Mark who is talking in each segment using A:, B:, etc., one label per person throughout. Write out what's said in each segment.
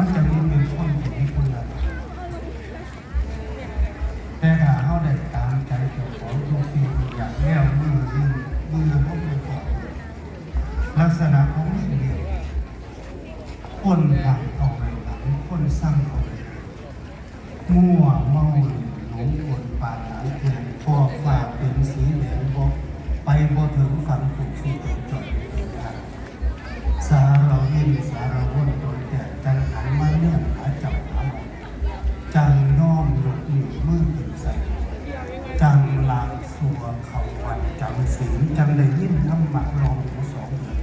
A: มันจะมีเป็นคนที่มีคุณภาพแต่ถ้าเขาได้ตามใจเจ้าของทุกสิ่งทุกอย่างแล้วมือยิ่งมือพวกมันก็ลักษณะของมันเดียวคนหลังเอาไปหลังคนสร้างเอาไปมั่วเมาหลงกลปาดหลังเทียน วเขาวันจังศีลจังได้ยินธรรมะลองหูสองเดือน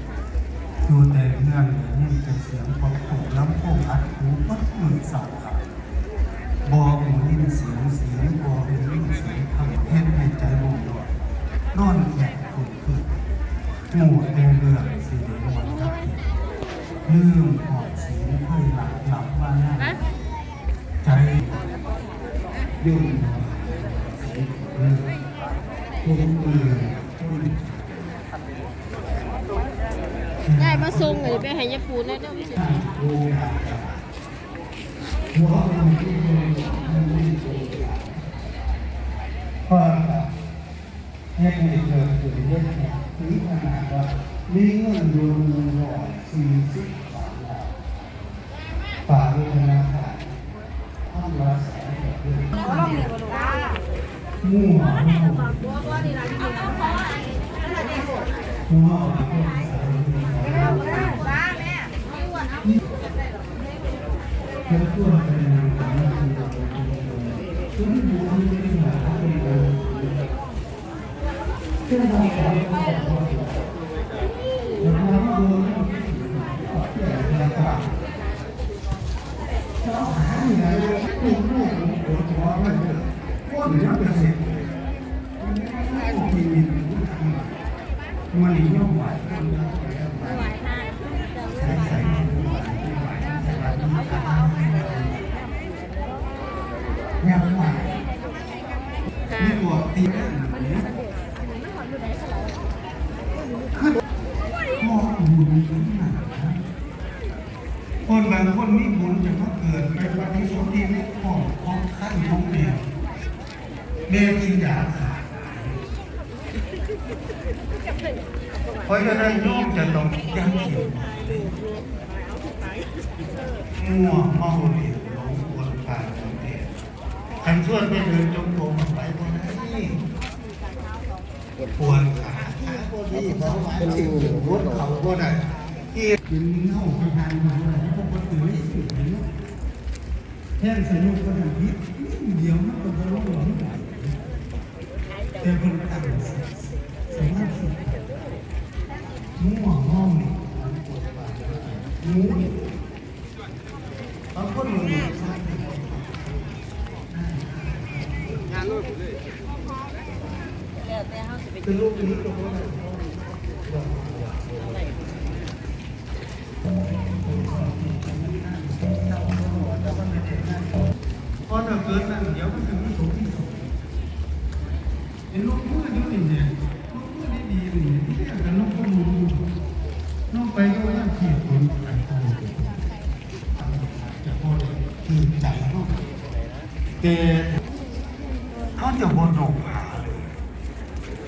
A: อยู่แต่เงื่อนเหลือยินแต่เสียงของปู่ลำโพงอัดหูปัดมือสาวขาบอหูยินเสียงเสียงบอหูยินเสียงคำเห็นให้ใจบุญดอยนอนแข็งคุณขึ้นหมู่เต็มเรื่องสีเหลืองวันทับทิมลืมหอดสีเคยหลับหลับว่านั่นใจยุ่งสีเลือ คุณเบื่อคุณ
B: ยายมาส่งเลยไปให้ยาปูนะเด้
A: ดูหาหัวมันที่มันไม่สูงก็ให้ผู้เกิดขึ้นเรื่องนี้ถึงขนาดว่ามีเงินอยู่หนึ่งร้อยสี่สิบสามล้านฝากธนาคารห้องละแสนเดือน มั่วมั่วหัวเอาไปสารพัดเพื่อ มันย่อมไหวมันย่อมไหวใส่ใส่ไหวไหวสบายดียังไหวนี่ตัวตีเล่นแบบนี้คือมองบุญถึงหนาคนบางคนมีบุญจะมาเกิดไปปฏิสนธิในข้อของขั้นของเมียเมียกินยาขา เพราะฉะนั้นโยมจะต้องยังเขียวมั่วเมาเหลี่ยมหลงกลปากของเทศขันส่วนไปเดินจงกรมไปบนนี้ปวดขาขาบดีเบาหวานถึงหัวเขาก็ได้ที่กินเน่าไปทานมาอะไรพวกคนตื่นไม่ตื่นเนไหมแท่นสนุกก็ทำพิษเดียวมันก็จะร้องหลงแต่คนตั้งสิ มั่วห้องนี่งูนี่บางคนมันเป็นลูกนี้ก็ได้พอเราเกิดนั่นเดี๋ยวมันถึงที่สูงที่สุดเห็นลูกมือนี่นี่งเนี่ย แต่เขาจะบนหนกหาเลย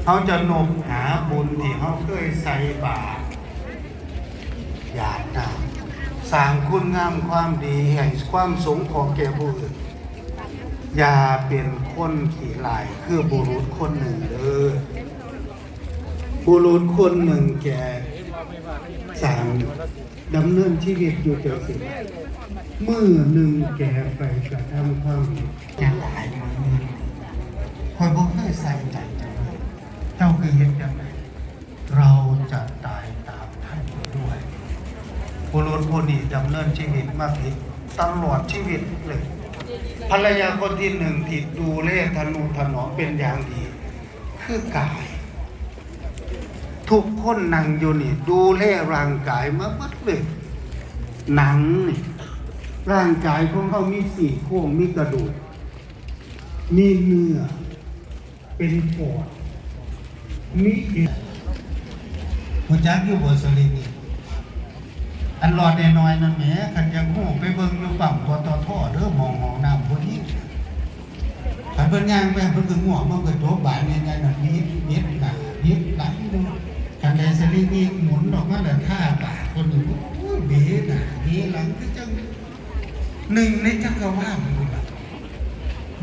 A: เขาจะหนกหาบุญที่เขาเคยใส่บาตรอยากนำสร้างคุณงามความดีแห่งความสงของแก่ผู้อื่นอย่าเป็นคนขี่ลายคือบุรุษคนหนึ่งเด้อบุรุษคนหนึ่งแก สางดำเนินชีวิตอยู่เจอสิมือหนึ่งแก่ไปกระทำความผิดอย่างหลายมือคอยบอกเคยใส่ใจจังเลยเจ้าคือเห็นยังไงเราจะตายตามท่านด้วยบุรุษผู้นี้ดำเนินชีวิตมาผิดตลอดชีวิตเลยภรรยาคนที่หนึ่งที่ดูเลทนุถนอมเป็นอย่างดี คือกาย ทุกคนนั่งอยู่นี่ ดูแลร่างกายมาหมดเลยหนังนี่ร่างกายของเขามีสี่โครงมีกระดูก มีเนื้อ เป็นปอด มีเอ็นหัวใจอยู่บนสลิงนี่อันรอดแน่น้อยนั่นแหมคันยังหูไปเบิ่งอยู่ปั๊มปตทเด้อมองหองน้ำพอดีคันเพิ่นย่างไปเพิ่นก็ง่วงมันก็โจบบานนี่ไงนั่นมีเม็ดหน้าเม็ดีมีหมุนออกมาแล้วท่าปากคนนึงโอ้ยเบหน้าเบหลังคือจังหนึ่งในจักรวาล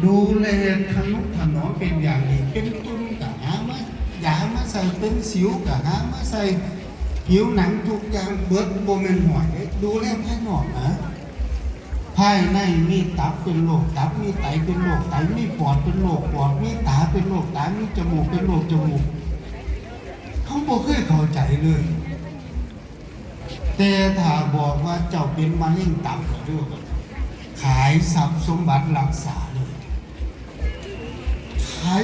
A: ดูแลทนุถนอมเป็นอย่างดีเป็นตุ้นก็หามายามาใส่เป็นสิวก็หามาใส่ผิวหนังทุกอย่างเบิดโบเมนหัวเด้ดูแลภายนอกนะภายในมีตับเป็นโรคตับมีไตเป็นโรคไตมีปอดเป็นโรคปอดมีตาเป็นโรคตามีจมูกเป็นโรคจมูก เขาบอกเคยเข้าใจเลย แต่ถ้าบอกว่าเจ้าเป็นมะเร็งตับก็ด้วยขายทรัพย์สมบัติหลักษาเลยขาย